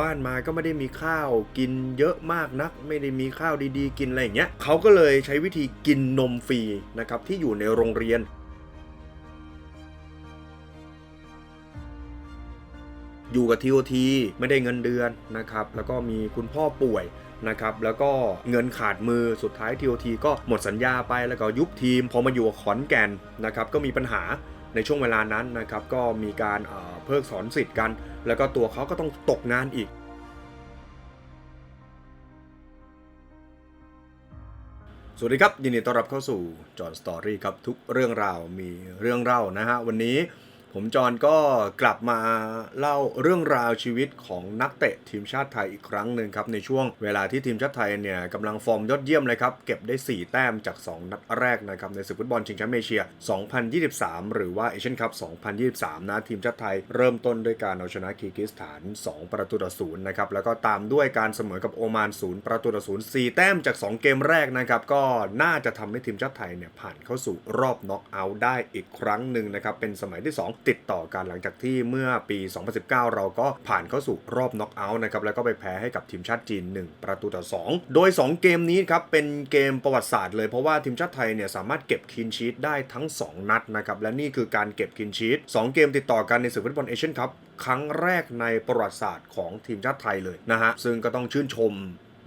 บ้านมาก็ไม่ได้มีข้าวกินเยอะมากนัก ไม่ได้มีข้าวดีๆ กินอะไรอย่างเงี้ยเขาก็เลยใช้วิธีกินนมฟรีนะครับที่อยู่ในโรงเรียนอยู่กับ TOT ไม่ได้เงินเดือนนะครับ แล้วก็มีคุณพ่อป่วยนะครับ แล้วก็เงินขาดมือสุดท้าย TOT ก็หมดสัญญาไปแล้วก็ยุบทีม พอมาอยู่กับขอนแก่นนะครับ ก็มีปัญหา ในช่วงเวลานั้นนะครับก็มีการเพิกถอนสิทธิ์กัน แล้วก็ตัวเขาก็ต้องตกงานอีก สวัสดีครับ ยินดีต้อนรับเข้าสู่จอห์นสตอรี่ครับ ทุกเรื่องราวมีเรื่องเล่านะฮะ วันนี้ ผมจอนก็กลับมาเล่าเรื่องราวชีวิตของนักเตะทีมชาติไทยอีกครั้งหนึ่งครับ ในช่วงเวลาที่ทีมชาติไทยเนี่ยกำลังฟอร์มยอดเยี่ยมเลยครับ เก็บได้ 4 แต้มจาก 2 นัดแรกนะครับ ในศึกฟุตบอลชิงแชมป์เอเชีย 2023 หรือว่าเอเชียนคัพ 2023 นะ ทีมชาติไทยเริ่มต้นด้วยการเอาชนะคีร์กิสถาน 2 ประตูต่อศูนย์นะครับแล้วก็ตามด้วยการเสมอกับโอมานศูนย์ประตูต่อศูนย์4แต้มจาก 2 เกมแรกนะครับก็น่าจะทำให้ทีมชาติไทยเนี่ยผ่านเข้าสู่รอบน็อกเอาท์ได้อีกครั้งหนึ่งนะครับเป็นสมัยที่ 2ติดต่อกันหลังจากที่เมื่อปี 2019 เราก็ผ่านเข้าสู่รอบน็อกเอาท์นะครับแล้วก็ไปแพ้ให้กับทีมชาติจีน 1 ประตูต่อ 2 โดย 2 เกมนี้ครับเป็นเกมประวัติศาสตร์เลยเพราะว่าทีมชาติไทยเนี่ยสามารถเก็บคินชีตได้ทั้ง 2 นัดนะครับและนี่คือการเก็บคินชีต2เกมติดต่อกันในศึกฟุตบอลเอเชียนคัพครั้งแรกในประวัติศาสตร์ของทีมชาติไทยเลยนะฮะซึ่งก็ต้องชื่นชม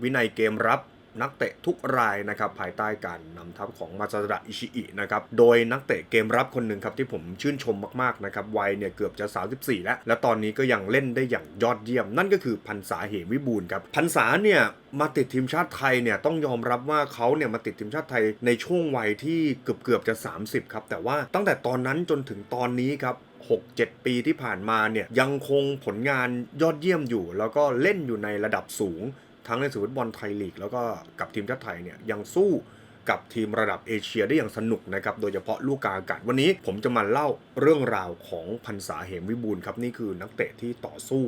วินัยเกมรับ นักเตะทุกรายนะครับภายใต้การนำทัพของมาซาดะอิชิอินะครับโดยนักเตะเกมรับคนหนึ่งครับที่ผมชื่นชมมากๆนะครับวัยเนี่ยเกือบจะ 34 แล้ว และตอนนี้ก็ยังเล่นได้อย่างยอดเยี่ยม นั่นก็คือพันษาเหมวิบูลครับพันษาเนี่ยมาติดทีมชาติไทยเนี่ยต้องยอมรับว่าเขาเนี่ยมาติดทีมชาติไทยในช่วงวัยที่เกือบเกือบจะ 30 ครับ แต่ว่าตั้งแต่ตอนนั้นจนถึงตอนนี้ครับ6-7 ปีที่ผ่านมาเนี่ยยังคงผลงานยอดเยี่ยมอยู่ แล้วก็เล่นอยู่ในระดับสูง ทั้งในศึกฟุตบอลไทยลีกแล้วก็กับทีมชาติไทยเนี่ยยังสู้กับทีมระดับเอเชียได้อย่างสนุกนะครับ โดยเฉพาะลูกกาอากาศวันนี้ผมจะมาเล่าเรื่องราวของพันษาเหมวิบูลครับ นี่คือนักเตะที่ต่อสู้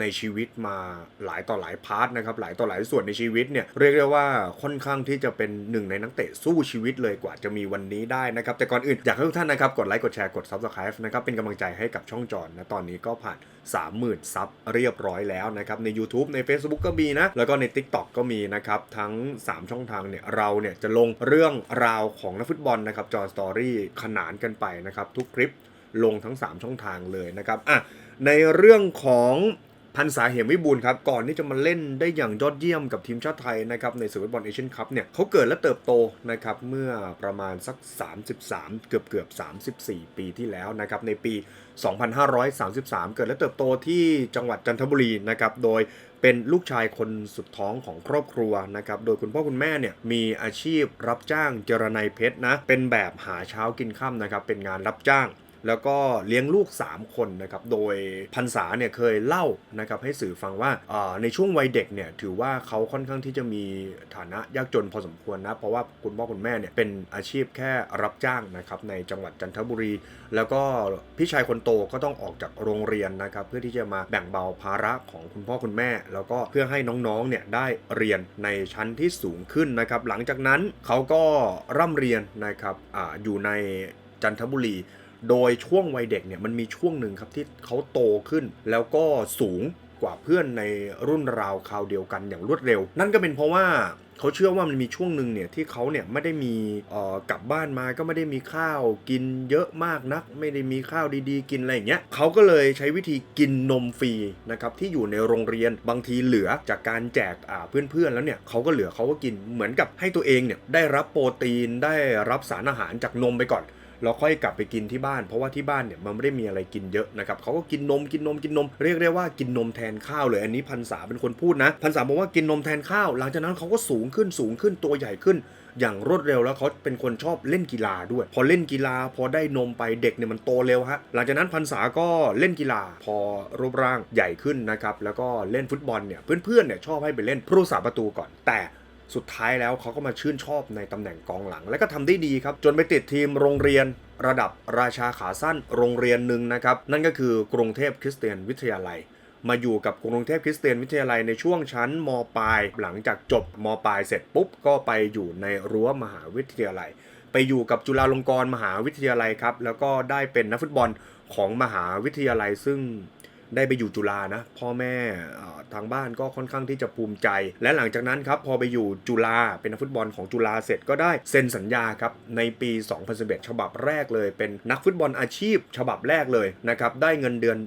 ในชีวิตมาหลายต่อหลายพาร์ทนะครับหลายต่อหลายส่วนในชีวิตเนี่ยเรียกได้ว่าค่อนข้างที่จะเป็นหนึ่งในนักเตะสู้ชีวิตเลยกว่าจะมีวันนี้ได้นะครับแต่ก่อนอื่นอยากให้ทุกท่านนะครับกดไลค์กดแชร์กด subscribe นะครับเป็นกำลังใจให้กับช่องจอนนะตอนนี้ก็ผ่าน 30,000 ซับเรียบร้อยแล้วนะครับใน YouTube ใน Facebook ก็มีนะแล้วก็ใน TikTok ก็มีนะครับทั้ง 3 ช่องทางเนี่ยเราเนี่ยจะลงเรื่องราวของนักฟุตบอลนะครับจอสตอรี่ขนานกันไปนะครับทุกคลิปลงทั้ง 3 ช่องทางเลยนะครับอะในเรื่องของ พันษาเหมวิบูลครับก่อนที่จะมาเล่นได้อย่างยอดเยี่ยมกับทีมชาติไทยนะครับในศึกฟุตบอลเอเชียนคัพเนี่ยเขาเกิดและเติบโตนะครับเมื่อประมาณสัก 33 เกือบเกือบ 34 ปีที่แล้วนะครับในปี 2533 เกิดและเติบโตที่จังหวัดจันทบุรีนะครับโดยเป็นลูกชายคนสุดท้องของครอบครัวนะครับ โดยคุณพ่อคุณแม่เนี่ยมีอาชีพรับจ้างเจรไนเพชรนะ เป็นแบบหาเช้ากินค่ำนะครับ เป็นงานรับจ้าง แล้วก็เลี้ยงลูก 3 คนนะครับ โดยพันษาเนี่ยเคยเล่านะครับให้สื่อฟังว่าในช่วงวัยเด็กเนี่ยถือว่าเขาค่อนข้างที่จะมีฐานะยากจนพอสมควรนะ เพราะว่าคุณพ่อคุณแม่เนี่ยเป็นอาชีพแค่รับจ้างนะครับในจังหวัดจันทบุรี แล้วก็พี่ชายคนโตก็ต้องออกจากโรงเรียนนะครับเพื่อที่จะมาแบ่งเบาภาระของคุณพ่อคุณแม่ แล้วก็เพื่อให้น้องๆเนี่ยได้เรียนในชั้นที่สูงขึ้นนะครับ หลังจากนั้นเขาก็ร่ำเรียนนะครับออยู่ในจันทบุรี โดยช่วงวัยเด็กเนี่ยมันมีช่วงหนึ่งครับที่เขาโตขึ้น แล้วก็สูงกว่าเพื่อนในรุ่นราวคราวเดียวกันอย่างรวดเร็ว นั่นก็เป็นเพราะว่าเขาเชื่อว่ามันมีช่วงหนึ่งเนี่ยที่เขาเนี่ยไม่ได้มีเอ่อกลับบ้านมาก็ไม่ได้มีข้าวกินเยอะมากนัก ไม่ได้มีข้าวดีๆ กินอะไรอย่างเงี้ยเขาก็เลยใช้วิธีกินนมฟรีนะครับที่อยู่ในโรงเรียนบางทีเหลือจากการแจกอ่าเพื่อนๆแล้วเนี่ยเขาก็เหลือเขาก็กินเหมือนกับให้ตัวเองเนี่ยได้รับโปรตีนได้รับสารอาหารจากนมไปก่อน แล้วค่อยกลับไปกินที่บ้าน เพราะว่าที่บ้านเนี่ยมันไม่ได้มีอะไรกินเยอะนะครับเขาก็กินนมกินนมกินนม เรียกได้ว่ากินนมแทนข้าวเลยอันนี้พันษาเป็นคนพูดนะพันษาบอกว่ากินนมแทนข้าว หลังจากนั้นเขาก็สูงขึ้นสูงขึ้นตัวใหญ่ขึ้น อย่างรวดเร็วแล้วเขาเป็นคนชอบเล่นกีฬาด้วย พอเล่นกีฬาพอได้นมไปเด็กเนี่ยมันโตเร็วฮะหลังจากนั้นพันษาก็เล่นกีฬาพอรูปร่างใหญ่ขึ้นนะครับแล้วก็เล่นฟุตบอลเนี่ยเพื่อนๆเนี่ยชอบให้ไปเล่นผู้รักษาประตูก่อนแต่ สุดท้ายแล้วเขาก็มาชื่นชอบในตำแหน่งกองหลัง และก็ทำได้ดีครับ จนไปติดทีมโรงเรียนระดับราชาขาสั้นโรงเรียนหนึ่งนะครับ นั่นก็คือกรุงเทพคริสเตียนวิทยาลัย มาอยู่กับกรุงเทพคริสเตียนวิทยาลัยในช่วงชั้นมปลาย หลังจากจบมปลายเสร็จปุ๊บก็ไปอยู่ในรั้วมหาวิทยาลัย ไปอยู่กับจุฬาลงกรณ์มหาวิทยาลัยครับแล้วก็ได้เป็นนักฟุตบอลของมหาวิทยาลัยซึ่ง ได้ไปอยู่จุฬานะ พ่อแม่ทางบ้านก็ค่อนข้างที่จะภูมิใจ และหลังจากนั้นครับพอไปอยู่จุฬาเป็นนักฟุตบอลของจุฬาเสร็จก็ได้เซ็นสัญญาครับในปี 2011 ฉบับแรกเลย เป็นนักฟุตบอลอาชีพ ฉบับแรกเลยนะครับได้เงินเดือน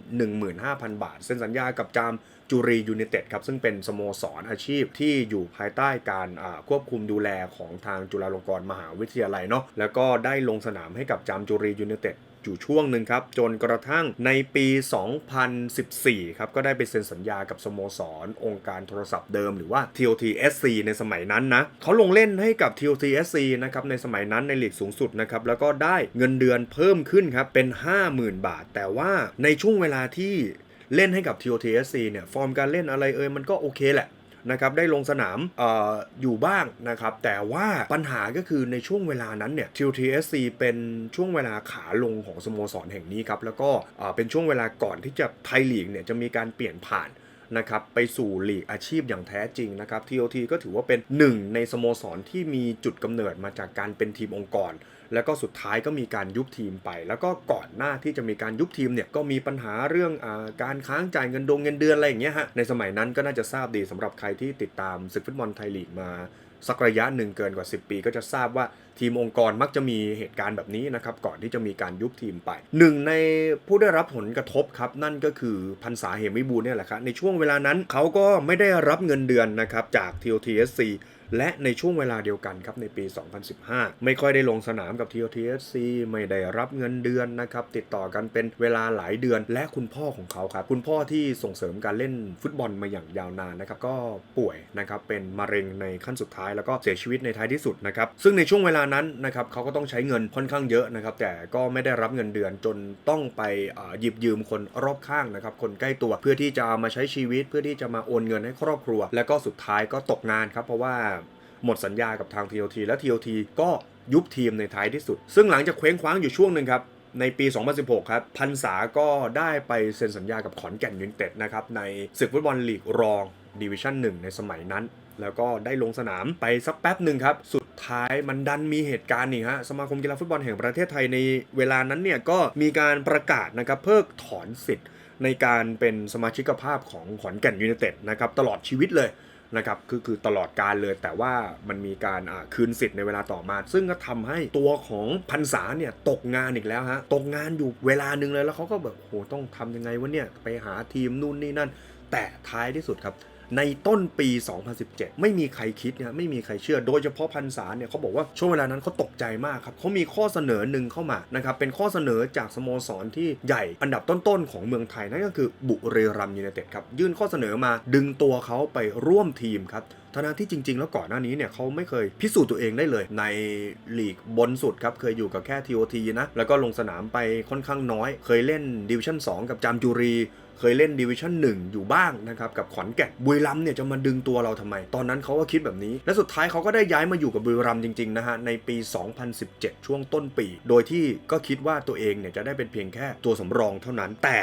15,000 บาท เซ็นสัญญากับจามจุรียูไนเต็ดครับซึ่งเป็นสโมสรอาชีพที่อยู่ภายใต้การควบคุมดูแลของทางจุฬาลงกรณ์มหาวิทยาลัยเนาะแล้วก็ได้ลงสนามให้กับจามจุรียูไนเต็ดอยู่ช่วงหนึ่งครับ จนกระทั่งในปี 2014 ครับก็ได้ไปเซ็นสัญญากับสโมสร องค์การโทรศัพท์เดิมหรือว่า TOT SC ในสมัยนั้นนะเขาลงเล่นให้กับ TOT SC นะครับในสมัยนั้นในลีกสูงสุดนะครับแล้วก็ได้เงินเดือนเพิ่มขึ้นครับเป็น 50,000 บาท แต่ว่าในช่วงเวลาที่เล่นให้กับ TOTSC เนี่ยฟอร์มการเล่นอะไรเอ่ยมันก็โอเคแหละ นะครับได้ลงสนามอออยู่บ้างนะครับแต่ว่าปัญหาก็คือในช่วงเวลานั้นเนี่ย TOTSC เป็นช่วงเวลาขาลงของสโมสรแห่งนี้ครับแล้วก็เป็นช่วงเวลาก่อนที่จะไทยลีกเนี่ยจะมีการเปลี่ยนผ่านนะครับไปสู่หลีกอาชีพอย่างแท้จริงนะครับ TOT ก็ถือว่าเป็นหนึ่งในสโมสรที่มีจุดกำเนิดมาจากการเป็นทีมองค์กร แล้วก็สุดท้ายก็มีการยุบทีมไป แล้วก็ก่อนหน้าที่จะมีการยุบทีมเนี่ยก็มีปัญหาเรื่องอการค้างจ่ายเงินดงเงินเดือนอะไรอย่างเงี้ยฮะในสมัยนั้นก็น่าจะทราบดีสำหรับใครที่ติดตามศึกฟุตบอลไทยลีกมาสักระยะหนึ่งเกินกว่า 10 ปีก็จะทราบว่าทีมองค์กรมักจะมีเหตุการณ์แบบนี้นะครับ ก่อนที่จะมีการยุบทีมไปหนึ่งในผู้ได้รับผลกระทบครับ นั่นก็คือพันษาเหมวิบูลเนี่ยแหละครับในช่วงเวลานั้นเขาก็ไม่ได้รับเงินเดือนนะครับจาก TOTSC และในช่วงเวลาเดียวกันครับในปี 2015 ไม่ค่อยได้ลงสนามกับ TOTSC ไม่ได้รับเงินเดือนนะครับติดต่อกันเป็นเวลาหลายเดือน และคุณพ่อของเขาครับคุณพ่อที่ส่งเสริมการเล่นฟุตบอลมาอย่างยาวนานนะครับก็ป่วยนะครับเป็นมะเร็งในขั้นสุดท้ายแล้วก็เสียชีวิตในท้ายที่สุดนะครับซึ่งในช่วงเวลานั้นนะครับเขาก็ต้องใช้เงินค่อนข้างเยอะนะครับแต่ก็ไม่ได้รับเงินเดือนจนต้องไปหยิบยืมคนรอบข้างนะครับคนใกล้ตัวเพื่อที่จะมาใช้ชีวิตเพื่อที่จะมาโอนเงินให้ครอบครัว แล้วก็สุดท้ายก็ตกงานครับเพราะว่า หมดสัญญากับทาง TOT และ TOT ก็ยุบทีมในท้ายที่สุด ซึ่งหลังจากเคว้งคว้างอยู่ช่วงหนึ่งครับในปี 2016 ครับ พันษาก็ได้ไปเซ็นสัญญากับขอนแก่นยูไนเต็ดนะครับ ในศึกฟุตบอลลีกรองดิวิชั่น1 ในสมัยนั้น แล้วก็ได้ลงสนามไปสักแป๊บหนึ่งครับ สุดท้ายมันดันมีเหตุการณ์นี่ฮะ สมาคมกีฬาฟุตบอลแห่งประเทศไทยในเวลานั้นเนี่ย ก็มีการประกาศนะครับ เพิกถอนสิทธิ์ในการเป็นสมาชิกภาพของขอนแก่นยูไนเต็ดนะครับตลอดชีวิตเลย นะครับคือคือตลอดการเลยแต่ว่ามันมีการคืนสิทธิ์ในเวลาต่อมา ซึ่งก็ทำให้ตัวของพันษาเนี่ยตกงานอีกแล้วฮะตกงานอยู่เวลาหนึ่งเลยแล้วเขาก็แบบโหต้องทำยังไงวะเนี่ยไปหาทีมนู่นนี่นั่น แต่ท้ายที่สุดครับ ในต้นปี 2017 ไม่มีใครคิดนะไม่มีใครเชื่อ โดยเฉพาะพันษาเนี่ยเขาบอกว่าช่วงเวลานั้นเขาตกใจมากครับเขามีข้อเสนอหนึ่งเข้ามานะครับเป็นข้อเสนอจากสโมสรที่ใหญ่อันดับต้นๆของเมืองไทยนั่นก็คือบุรีรัมย์ยูไนเต็ดครับยื่นข้อเสนอมาดึงตัวเขาไปร่วมทีมครับทั้งที่จริง ๆ แล้วก่อนหน้านี้เนี่ยเขาไม่เคยพิสูจน์ตัวเองได้เลย ในลีกบนสุดครับ เคยอยู่กับแค่ TOT นะ แล้วก็ลงสนามไปค่อนข้างน้อย เคยเล่นดิวิชั่น2 กับจามจุรี เคยเล่นดิวิชั่น1 อยู่บ้างนะครับกับขอนแก่นบุรีรัมเนี่ยจะมาดึงตัวเราทำไม ตอนนั้นเขาก็คิดแบบนี้ และสุดท้ายเขาก็ได้ย้ายมาอยู่กับบุรีรัมจริงๆนะฮะในปี 2017 ช่วงต้นปี โดยที่ก็คิดว่าตัวเองเนี่ยจะได้เป็นเพียงแค่ตัวสำรองเท่านั้นแต่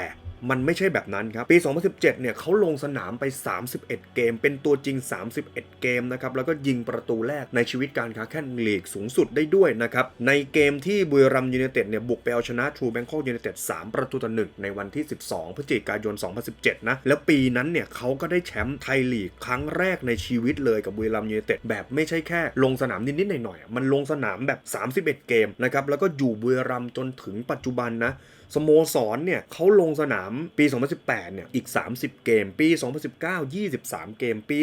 มันไม่ใช่แบบนั้นครับปี 2017 เนี่ยเขาลงสนามไป 31 เกม เป็นตัวจริง 31 เกมนะครับแล้วก็ยิงประตูแรกในชีวิตการค้าแข่งลีกสูงสุดได้ด้วยนะครับในเกมที่บุรีรัมย์ยูไนเต็ดเนี่ยบุกไปเอาชนะทรูแบงคอกยูไนเต็ด3ประตูต่อหนึ่งในวันที่ 12 พฤศจิกายน 2017 นะ แล้วปีนั้นเนี่ยเขาก็ได้แชมป์ไทยลีกครั้งแรกในชีวิตเลยกับบุรีรัมย์ยูไนเต็ดแบบไม่ใช่แค่ลงสนามนิดๆหน่อยๆมันลงสนามแบบ 31 เกมนะครับแล้วก็อยู่บุรีรัมย์จนถึงปัจจุบันนะ สโมสรเนี่ยเขาลงสนามปี 2018 เนี่ย อีก 30 เกม ปี 2019 23 เกม ปี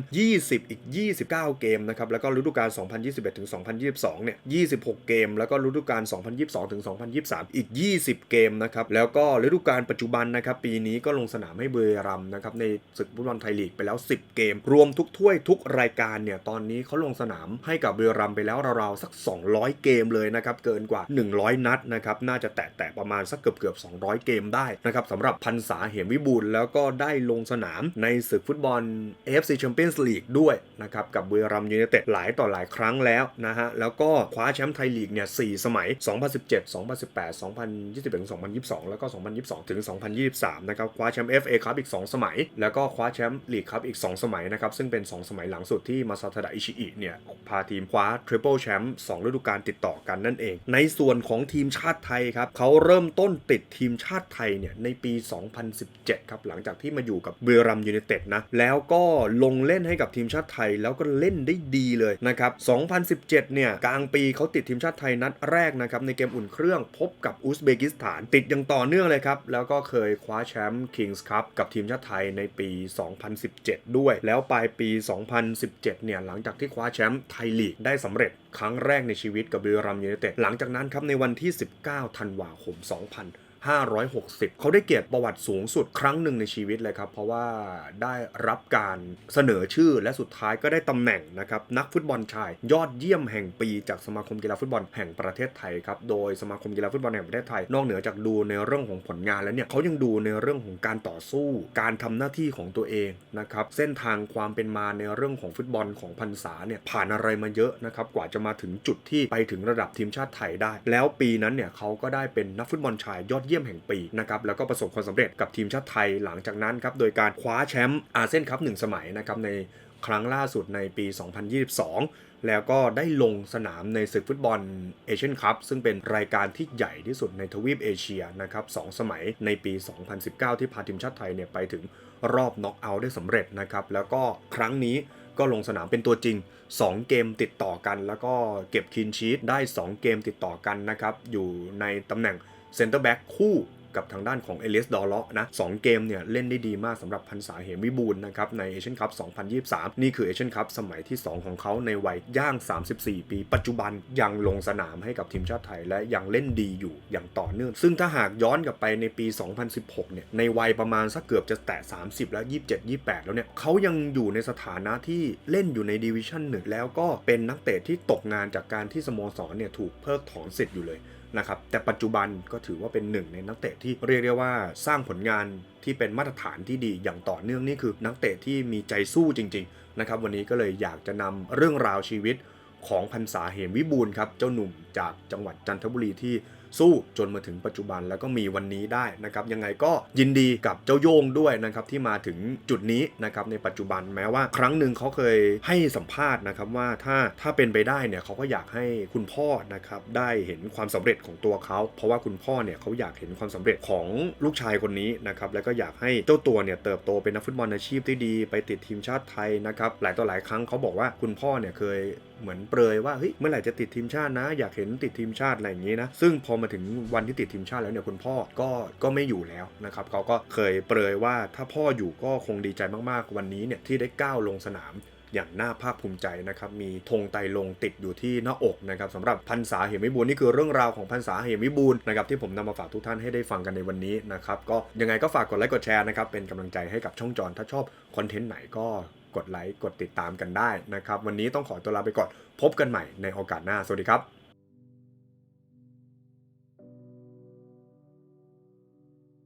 2020 อีก 29 เกมนะครับ แล้วก็ฤดูกาล 2021 ถึง 2022 เนี่ย 26 เกม แล้วก็ฤดูกาล 2022 ถึง 2023 อีก 20 เกมนะครับ แล้วก็ฤดูกาลปัจจุบันนะครับ ปีนี้ก็ลงสนามให้เบุรีรัมนะครับ ในศึกฟุตบอลไทยลีกไปแล้ว 10 เกม รวมทุกถ้วยทุกรายการเนี่ย ตอนนี้เขาลงสนามให้กับเบุรีรัมไปแล้วราวๆสัก 200 เกมเลยนะครับ เกินกว่า 100 นัดนะครับ น่าจะแตะแตะประมาณสักเกือบเกือบ200 เกมได้นะครับสำหรับพันษาเหมวิบูลย์แล้วก็ได้ลงสนามในศึกฟุตบอล AFC Champions League ด้วยนะครับกับบุรีรัมย์ยูไนเต็ดหลายต่อหลายครั้งแล้วนะฮะแล้วก็คว้าแชมป์ไทยลีกเนี่ย4สมัย 2017 2018 2021 2022 แล้วก็ 2022 ถึง 2023 นะครับคว้าแชมป์ FA ครับอีก 2 สมัย แล้วก็คว้าแชมป์ลีกครับอีก 2 สมัยนะครับซึ่งเป็น 2 สมัยหลังสุดที่มาซาทาดะอิชิอิเนี่ยพาทีมคว้าทริปเปิลแชมป์2ฤดูกาลติดต่อกันนั่นเอง ในส่วนของทีมชาติไทยครับเขาเริ่มมต้นติดทีมชาติไทยเนี่ยในปี 2017 ครับหลังจากที่มาอยู่กับเบรัมย์ยูไนเต็ดนะแล้วก็ลงเล่นให้กับทีมชาติไทยแล้วก็เล่นได้ดีเลยนะครับ 2017 เนี่ยกลางปีเขาติดทีมชาติไทยนัดแรกนะครับในเกมอุ่นเครื่องพบกับอุซเบกิสถาน ติดอย่างต่อเนื่องเลยครับ แล้วก็เคยคว้าแชมป์คิงส์คัพกับทีมชาติไทยในปี 2017 ด้วย แล้วปลายปี 2017 เนี่ยหลังจากที่คว้าแชมป์ไทยลีกได้สำเร็จครั้งแรกในชีวิตกับเบรัมย์ยูไนเต็ดหลังจากนั้นครับในวันที่ 19 ธันวาคม2,000 560 เขาได้เกียรติประวัติสูงสุดครั้งหนึ่งในชีวิตเลยครับ เพราะว่าได้รับการเสนอชื่อและสุดท้ายก็ได้ตำแหน่งนะครับนักฟุตบอลชาย ยอดเยี่ยมแห่งปีจากสมาคมกีฬาฟุตบอลแห่งประเทศไทยครับ โดยสมาคมกีฬาฟุตบอลแห่งประเทศไทย นอกเหนือจากดูในเรื่องของผลงานแล้วเนี่ยเขายังดูในเรื่องของการต่อสู้ การทำหน้าที่ของตัวเองนะครับเส้นทางความเป็นมาในเรื่องของฟุตบอลของพันษาเนี่ยผ่านอะไรมาเยอะนะครับกว่าจะมาถึงจุดที่ไปถึงระดับทีมชาติไทยได้ แล้วปีนั้นเนี่ยเขาก็ได้เป็นนักฟุตบอลชายยอดเยี่ยมแห่งปีนะครับแล้วก็ประสบความสำเร็จกับทีมชาติไทยหลังจากนั้นครับโดยการคว้าแชมป์อาเซียนคัพหนึ่งสมัยนะครับในครั้งล่าสุดในปี 2022 แล้วก็ได้ลงสนามในศึกฟุตบอลเอเชียนคัพซึ่งเป็นรายการที่ใหญ่ที่สุดในทวีปเอเชียนะครับสองสมัยในปี 2019 ที่พาทีมชาติไทยเนี่ยไปถึงรอบน็อกเอาท์ได้สำเร็จนะครับ แล้วก็ครั้งนี้ก็ลงสนามเป็นตัวจริง 2 เกมติดต่อกัน แล้วก็เก็บคินชีตได้ 2 เกมติดต่อกันนะครับ อยู่ในตำแหน่ง เซนเตอร์แบ็กคู่กับทางด้านของเอลิสดอลเลาะนะสเกมเนี่ยเล่นได้ดีมากสำหรับพันษาเหมวิบูลนะครับในเอเชียนคัพ 2023 นี่คือเอเชียนคัพสมัยที่ 2 ของเขาในวัยย่าง 34 ปี ปัจจุบันยังลงสนามให้กับทีมชาติไทย และยังเล่นดีอยู่อย่างต่อเนื่อง ซึ่งถ้าหากย้อนกลับไปในปี 2016 เนี่ยในวัยประมาณสักเกือบจะแตะ 30 แล้ว 27 28 แล้วเนี่ยเขายังอยู่ในสถานะที่เล่นอยู่ในดิวิชั่นหนึ่งแล้วก็เป็นนักเตะที่ตกงานจากการที่สโมสรเนี่ยถูกเพิกถอนสิทธิ์อยู่เลย นะครับแต่ปัจจุบันก็ถือว่าเป็นหนึ่งในนักเตะที่เรียกได้ว่าสร้างผลงานที่เป็นมาตรฐานที่ดีอย่างต่อเนื่องนี่คือนักเตะที่มีใจสู้จริงๆนะครับวันนี้ก็เลยอยากจะนำเรื่องราวชีวิตของพันษาเหมวิบูลครับเจ้าหนุ่มจากจังหวัดจันทบุรีที่ สู้จนมาถึงปัจจุบันแล้วก็มีวันนี้ได้นะครับยังไงก็ยินดีกับเจ้าโยงด้วยนะครับที่มาถึงจุดนี้นะครับในปัจจุบันแม้ว่า ครั้งหนึ่งเขาเคยให้สัมภาษณ์นะครับว่าถ้าถ้าเป็นไปได้เนี่ยเขาก็อยากให้คุณพ่อนะครับได้เห็นความสำเร็จของตัวเขาเพราะว่าคุณพ่อเนี่ยเขาอยากเห็นความสำเร็จของลูกชายคนนี้นะครับแล้วก็อยากให้เจ้าตัวเนี่ยเติบโตเป็นนักฟุตบอลอาชีพที่ดี ไปติดทีมชาติไทยนะครับหลายต่อหลายครั้งเขาบอกว่าคุณพ่อเนี่ยเคยเหมือนเปรยว่าเฮ้ยเมื่อไหร่จะติดทีมชาตินะ อยากเห็นติดทีมชาติอะไรอย่างนี้นะซึ่งพอมาถึงวันที่ติดทีมชาติแล้วเนี่ยคุณพ่อก็ก็ไม่อยู่แล้วนะครับเขาก็เคยเปรยว่าถ้าพ่ออยู่ก็คงดีใจมากๆ วันนี้เนี่ยที่ได้ก้าวลงสนามอย่างน่าภาคภูมิใจนะครับ มีธงไตลงติดอยู่ที่หน้าอกนะครับสำหรับพันษาเหมวิบูลนี่คือเรื่องราวของพันษาเหมวิบูลนะครับที่ผมนำมาฝากทุกท่านให้ได้ฟังกันในวันนี้นะครับก็ยังไงก็ฝากกดไลค์กดแชร์นะครับเป็นกำลังใจให้กับช่องจอนถ้าชอบคอนเทนต์ไหนก็กดไลค์กดติดตามกันได้นะครับวันนี้ต้องขอตัวลาไปก่อนพบกันใหม่ในโอกาสหน้าสวัสดีครับ